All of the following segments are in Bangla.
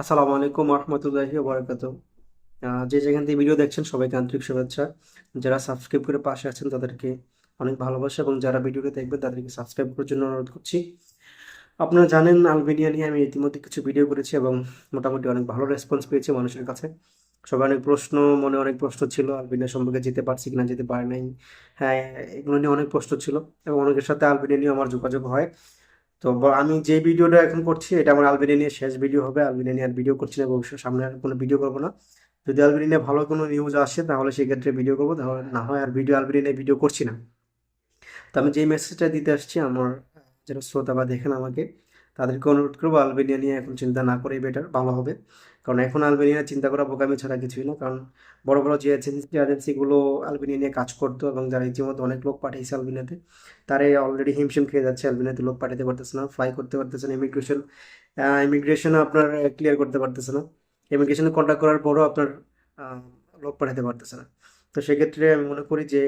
আসসালামু আলাইকুম রহমতুল্লাহি বরকাত যে যেখান থেকে ভিডিও দেখছেন, সবাইকে আন্তরিক শুভেচ্ছা। যারা সাবস্ক্রাইব করে পাশে আছেন, তাদেরকে অনেক ভালোবাসা এবং যারা ভিডিওটা দেখবেন, তাদেরকে সাবস্ক্রাইব করার জন্য অনুরোধ করছি। আপনারা জানেন, আলবেনিয়া নিয়ে আমি ইতিমধ্যে কিছু ভিডিও করেছি এবং মোটামুটি অনেক ভালো রেসপন্স পেয়েছি মানুষের কাছে। সবাই অনেক প্রশ্ন, মনে অনেক প্রশ্ন ছিল, আলবেনিয়া সম্পর্কে যেতে পারছি কিনা, যেতে পারে নাই। হ্যাঁ এগুলো নিয়ে অনেক প্রশ্ন ছিল এবং অনেকের সাথে আলবেনিয়া নিয়ে আমার যোগাযোগ হয়। তো আমি যে ভিডিওটা এখন করছি, এটা আমার আলবেনিয়া নিয়ে শেষ ভিডিও হবে। আলবেনিয়া নিয়ে আর ভিডিও করছি না ভবিষ্যৎ সামনে আর কোনো ভিডিও করব না। যদি আলবেনিয়া নিয়ে ভালো কোনো নিউজ আসে, তাহলে সেক্ষেত্রে ভিডিও করব। তাহলে না হয় আর ভিডিও আলবেনিয়া নিয়ে ভিডিও করছি না। তো আমি যেই মেসেজটা দিতে আসছি, আমার যারা শ্রোতা বা দেখেন আমাকে তাদেরকে অনুরোধ করব আলবেনিয়া নিয়ে এখন চিন্তা না করেই বেটার ভালো হবে। কারণ এখন আলবেনিয়া চিন্তা করা বোকামি ছাড়া কিছুই না। কারণ বড় বড় যে এজেন্সি এজেন্সিগুলো আলবেনিয়া নিয়ে কাজ করতো এবং যারা ইতিমধ্যে অনেক লোক পাঠিয়েছে আলবেনিয়াতে তারা অলরেডি হিমশিম খেয়ে যাচ্ছে। আলবেনিয়াতে লোক পাঠাতে পারতেছে না ফ্লাই করতে পারতেছে না ইমিগ্রেশন ইমিগ্রেশন আপনার ক্লিয়ার করতে পারতেছে না। ইমিগ্রেশনে কন্ট্যাক্ট করার পরও আপনার লোক পাঠাতে পারতেছে না। তো সেক্ষেত্রে আমি মনে করি যে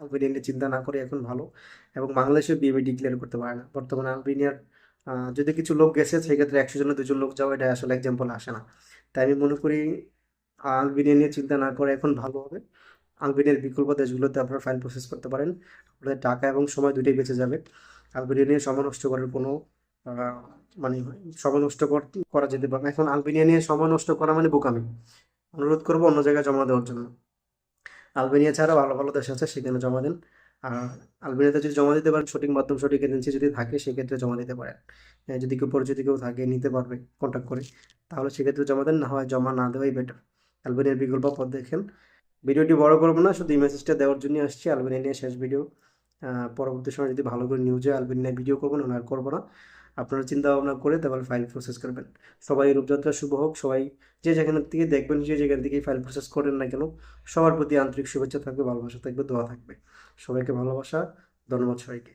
আলবেনিয়া নিয়ে চিন্তা না করে এখন ভালো। এবং বাংলাদেশে বিএমই ডিক্লেয়ার করতে পারে না। বর্তমানে আলবেনিয়ার যদি কিছু লোক গেছে, সেক্ষেত্রে একশো জনের দুজন লোক যাওয়া, এটা আসলে এক্সাম্পল আসে না। তাই আমি মনে করি আলবেনিয়া নিয়ে চিন্তা না করে এখন ভালো হবে। আলবেনিয়ার বিকল্প দেশগুলোতে আপনারা ফাইল প্রসেস করতে পারেন। আপনাদের টাকা এবং সময় দুটোই বেঁচে যাবে। আলবেনিয়া নিয়ে সময় নষ্ট করার কোনো মানে সময় নষ্ট করা যেতে পারে এখন আলবেনিয়া নিয়ে সময় নষ্ট করা মানে বোকামি। অনুরোধ করব অন্য জায়গায় জমা দেওয়ার জন্য। আলবেনিয়া ছাড়া ভালো ভালো দেশ আছে, সেখানে জমা দেন। আলবেনিয়াতে যদি জমা দিতে পারেন, সঠিক মাধ্যম, সঠিক এজেন্সি যদি থাকে, সেক্ষেত্রে জমা দিতে পারেন। যদি কেউ পরিচিত কেউ থাকে, নিতে পারবে কন্ট্যাক্ট করে। তাহলে সেক্ষেত্রে জমা দেন, না হয় জমা না দেওয়াই বেটার আলবেনিয়ার বিকল্প পথ দেখেন। ভিডিওটি বড় করব না, শুধু এই মেসেজটা দেওয়ার জন্যই আসছি। আলবেনিয়া নিয়ে শেষ ভিডিও পরবর্তী সময় যদি ভালো করে নিউজে আলবেনিয়া ভিডিও করব, না আর করব না। আপনারা চিন্তা ভাবনা করে তারপর ফাইল প্রসেস করবেন। সবাই রূপযাত্রা শুভ হোক, সবাই যে যেখান থেকে দেখবেন যে যেখান থেকে ফাইল প্রসেস করেন না কেন, সবার প্রতি আন্তরিক শুভেচ্ছা থাকবে, ভালোবাসা থাকবে, দোয়া থাকবে। সবাইকে ভালোবাসা, ধন্যবাদ সবাইকে।